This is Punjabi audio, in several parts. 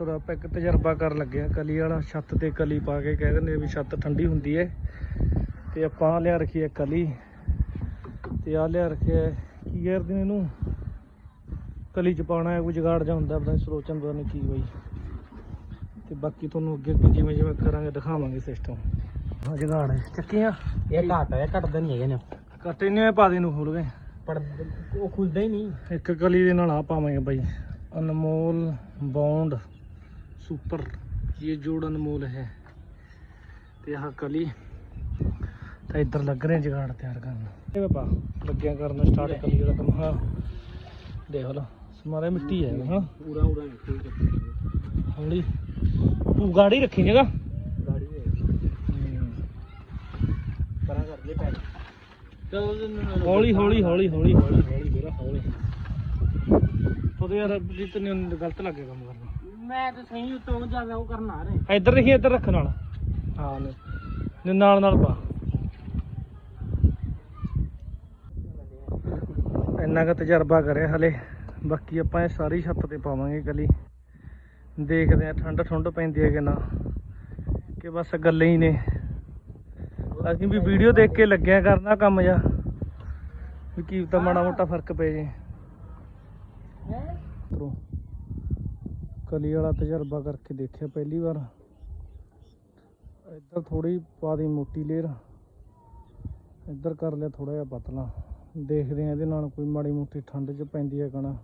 ਪਰ ਆਪਾਂ ਇੱਕ ਤਜਰਬਾ ਕਰਨ ਲੱਗੇ ਆ ਕਲੀ ਵਾਲਾ ਛੱਤ ਤੇ ਕਲੀ ਪਾ ਕੇ ਕਹਿ ਦਿੰਦੇ ਵੀ ਛੱਤ ਠੰਡੀ ਹੁੰਦੀ ਹੈ ਤੇ ਆਪਾਂ ਲਿਆ ਰੱਖੀ ਹੈ ਕਲੀ। ਤੇ ਆ ਲਿਆ ਰੱਖਿਆ ਕੀ ਕਰਦੇ ਨੇ ਇਹਨੂੰ? ਕਲੀ ਚ ਪਾਉਣਾ ਹੈ ਕੋਈ ਜਗਾੜ ਜਾ ਹੁੰਦਾ ਪਤਾ ਨੀ ਸਲੋਚਨ ਪਤਾ ਨਹੀਂ ਕੀ ਬਈ। ਤੇ ਬਾਕੀ ਤੁਹਾਨੂੰ ਅੱਗੇ ਅੱਗੇ ਜਿਵੇਂ ਜਿਵੇਂ ਕਰਾਂਗੇ ਦਿਖਾਵਾਂਗੇ ਸਿਸਟਮ ਹਾਂ ਜਗਾੜ ਚੱਕੀਆਂ ਇਹ ਘਾਟ ਹੈ ਘਟਦਾ ਨਹੀਂ ਹੈਗੇ ਨੇ। ਕੱਟੇ ਨਹੀਂ ਪਾ ਦੇ ਨੂੰ ਖੁੱਲ ਗਏ ਪਰ ਉਹ ਖੁੱਲਦਾ ਹੀ ਨਹੀਂ। ਇੱਕ ਕਲੀ ਦੇ ਨਾਲ ਆ ਪਾਵਾਂਗੇ ਬਾਈ। ਅਨਮੋਲ ਬੌਂਡ। ਸੁਪਰ ਇਹ ਜੋੜ ਅਨਮੋਲ ਹੈ। ਤੇ ਆਹ ਕਲੀ ਤਾਂ ਇੱਧਰ ਲੱਗ ਰਹੇ ਜਗਾੜ ਤਿਆਰ ਕਰਨ। ਇਹ ਬਾਪਾ ਲੱਗਿਆ ਕਰਨ ਸਟਾਰਟ ਕਲੀ ਦਾ ਕੰਮ ਹਾਂ। ਦੇਖ ਲਓ ਸਮਾਰੇ ਮਿੱਟੀ ਹੈ ਹਾਂ। ਪੂਰਾ ਪੂਰਾ ਹੌਲੀ। ਤੂੰ ਗਾੜੀ ਰੱਖੀ ਜਗਾ ਗਾੜੀ ਹੈ ਪਰਾਂ ਕਰ ਲੈ ਪੈ ਹੌਲੀ ਹੌਲੀ ਹੌਲੀ ਹੌਲੀ। ਹੌਲੀ ਹੌਲੀ ਵੀਰਾ ਹੌਲੀ ਉਹਦੇ ਯਾਰ ਜਿੱਤ ਨੇ ਗਲਤ ਲੱਗਿਆ ਕੰਮ ਕਰਨਾ। ਮੈਂ ਤਾਂ ਸਹੀ ਉੱਤੋਂ ਜਾਂਦਾ ਉਹ ਕਰਨ ਆ ਰਹੇ ਇੱਧਰ ਦੇਖੀ ਇੱਧਰ ਰੱਖ ਨਾਲ ਹਾਂ ਨੇ ਨੇ ਨਾਲ ਨਾਲ ਪਾ। ਇੰਨਾ ਕੁ ਤਜਰਬਾ ਕਰਿਆ ਹਲੇ। ਬਾਕੀ ਆਪਾਂ ਇਹ ਸਾਰੀ ਛੱਤ ਤੇ ਪਾਵਾਂਗੇ ਕਲੀ ਦੇਖਦੇ ਆ ਠੰਡ ਠੰਡ ਪੈਂਦੀ ਹੈ ਕਿ ਨਾ। ਕਿ ਬਸ ਗੱਲਾਂ ਹੀ ਨੇ। ਅਸੀਂ ਵੀ ਵੀਡੀਓ ਦੇਖ ਕੇ ਲੱਗਿਆ ਕਰਨਾ ਕੰਮ ਜਾ ਵੀ ਕੀ ਤਾਂ ਮਾੜਾ ਮੋਟਾ ਫ਼ਰਕ ਪੈ ਜੇ। ਉੱਪਰੋਂ ਕਲੀ ਵਾਲਾ ਤਜਰਬਾ ਕਰਕੇ ਦੇਖਿਆ ਪਹਿਲੀ ਵਾਰ। ਇੱਧਰ ਥੋੜੀ ਪਾ ਦੀ ਮੋਟੀ ਲੇਅਰ। ਇੱਧਰ ਕਰ ਲਿਆ ਥੋੜਾ ਜਿਹਾ ਪਤਲਾ। ਦੇਖਦੇ ਆ ਇਹਦੇ ਨਾਲ ਕੋਈ ਮਾੜੀ ਮੋਟੀ ਠੰਡ ਚ ਪੈਂਦੀ ਹੈ ਕਣਾ।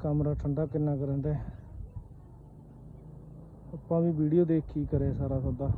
ਕਮਰਾ ਠੰਡਾ ਕਿੰਨਾ ਕੁ ਰਹਿੰਦਾ ਆਪਾਂ ਵੀ ਵੀਡੀਓ ਦੇਖ ਕੇ ਹੀ ਸਾਰਾ ਸੌਦਾ।